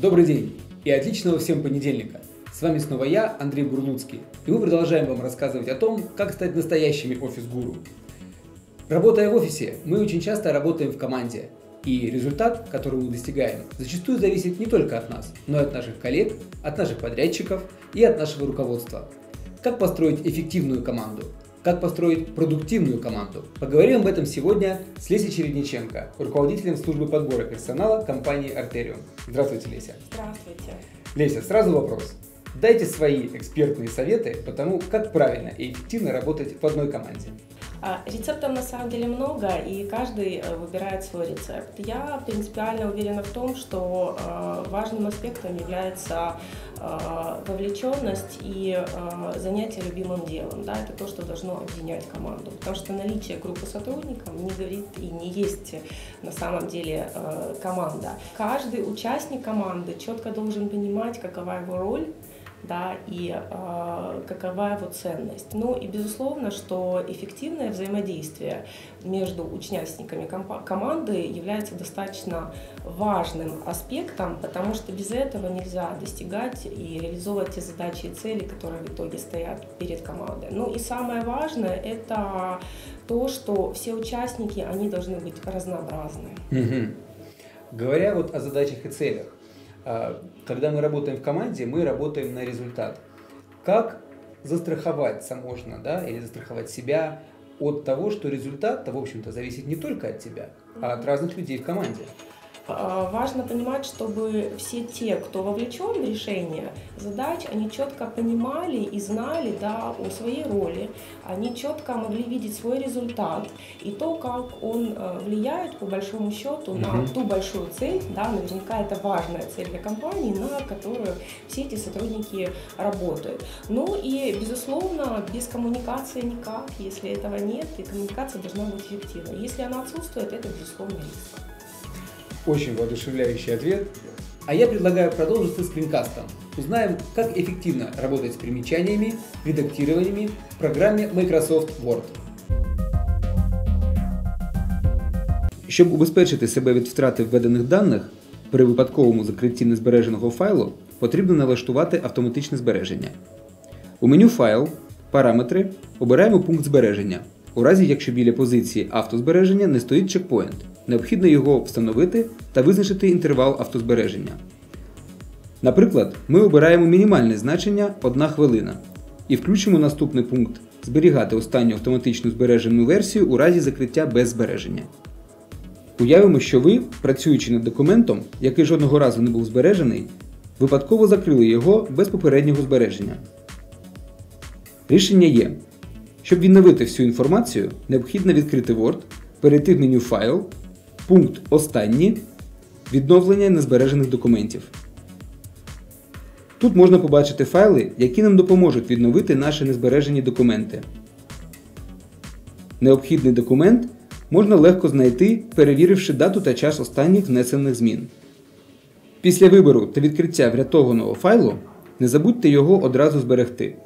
Добрый день и отличного всем понедельника. С вами снова я, Андрей Бурлуцкий, и мы продолжаем вам рассказывать о том, как стать настоящими офис-гуру. Работая в офисе, мы очень часто работаем в команде, и результат, который мы достигаем, зачастую зависит не только от нас, но и от наших коллег, от наших подрядчиков и от нашего руководства. Как построить эффективную команду? Как построить продуктивную команду? Поговорим об этом сегодня с Лесей Чередниченко, руководителем службы подбора персонала компании Arterion. Здравствуйте, Леся. Здравствуйте. Леся, сразу вопрос. Дайте свои экспертные советы по тому, как правильно и эффективно работать в одной команде. А, рецептов на самом деле много, и каждый э, выбирает свой рецепт. Я принципиально уверена в том, что э, важным аспектом является э, вовлеченность и занятие любимым делом. Да, это то, что должно объединять команду. Потому что наличие группы сотрудников не говорит и не есть на самом деле команда. Каждый участник команды четко должен понимать, какова его роль, да, и э, какова его ценность. Ну и безусловно, что эффективное взаимодействие между участниками команды является достаточно важным аспектом, потому что без этого нельзя достигать и реализовывать те задачи и цели, которые в итоге стоят перед командой. Ну и самое важное – это то, что все участники, они должны быть разнообразны. Говоря вот о задачах и целях, когда мы работаем в команде, мы работаем на результат. Как застраховаться можно, да, или застраховать себя от того, что результат-то, в общем-то, зависит не только от тебя, а от разных людей в команде. А, важно понимать, чтобы все те, кто вовлечен в решение задач, они четко понимали и знали да, о своей роли, они четко могли видеть свой результат и то, как он э, влияет по большому счету на угу. ту большую цель, да, наверняка это важная цель для компании, на которую все эти сотрудники работают. Ну и, безусловно, без коммуникации никак, если этого нет, и коммуникация должна быть эффективной. Если она отсутствует, это, безусловно, риск. Очень воодушевляющий ответ. А я предлагаю продолжить со скринкастом. Узнаем, как эффективно работать с примечаниями, редактированиями в программе Microsoft Word. Щоб убезпечити себе від втрати введених даних при випадковому закритті незбереженого файлу, потрібно налаштувати автоматичне збереження. У меню Файл, Параметри обираємо пункт збереження. У разі, якщо біля позиції автозбереження не стоїть чекпоінт, необхідно його встановити та визначити інтервал автозбереження. Наприклад, ми обираємо мінімальне значення 1 хвилина і включимо наступний пункт Зберігати останню автоматично збережену версію у разі закриття без збереження. Уявимо, що ви, працюючи над документом, який жодного разу не був збережений, випадково закрили його без попереднього збереження. Рішення є. Щоб відновити всю інформацію, необхідно відкрити Word, перейти в меню Файл, пункт Останні, відновлення незбережених документів. Тут можна побачити файли, які нам допоможуть відновити наші незбережені документи. Необхідний документ можна легко знайти, перевіривши дату та час останніх внесених змін. Після вибору та відкриття врятованого файлу не забудьте його одразу зберегти.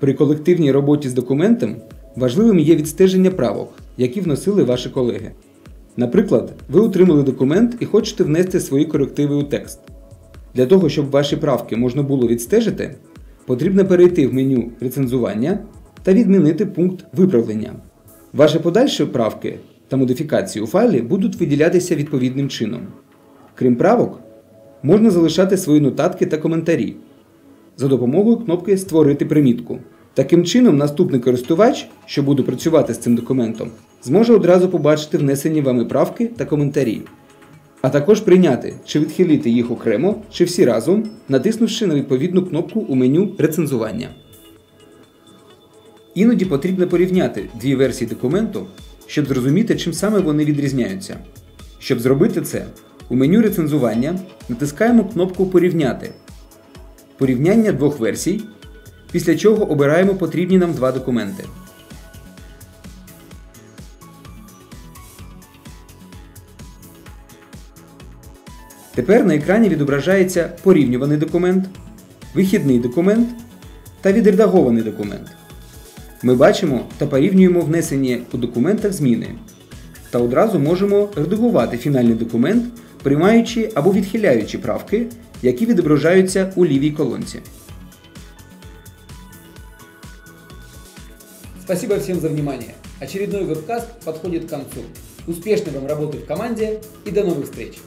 При колективній роботі з документом важливим є відстеження правок, які вносили ваші колеги. Наприклад, ви отримали документ і хочете внести свої корективи у текст. Для того, щоб ваші правки можна було відстежити, потрібно перейти в меню Рецензування та відмінити пункт Виправлення. Ваші подальші правки та модифікації у файлі будуть виділятися відповідним чином. Крім правок, можна залишати свої нотатки та коментарі за допомогою кнопки Створити примітку. Таким чином, наступний користувач, що буде працювати з цим документом, зможе одразу побачити внесені вами правки та коментарі, а також прийняти чи відхилити їх окремо чи всі разом, натиснувши на відповідну кнопку у меню Рецензування. Іноді потрібно порівняти дві версії документу, щоб зрозуміти, чим саме вони відрізняються. Щоб зробити це, у меню рецензування натискаємо кнопку Порівняти. Порівняння двох версій після чого обираємо потрібні нам два документи. Тепер на екрані відображається порівнюваний документ, вихідний документ та відредагований документ. Ми бачимо та порівнюємо внесені у документах зміни. та одразу можемо редагувати фінальний документ, приймаючи або відхиляючи правки, які відображаються у лівій колонці. Спасибо всем за внимание. Очередной вебкаст подходит к концу. Успешной вам работы в команде и до новых встреч!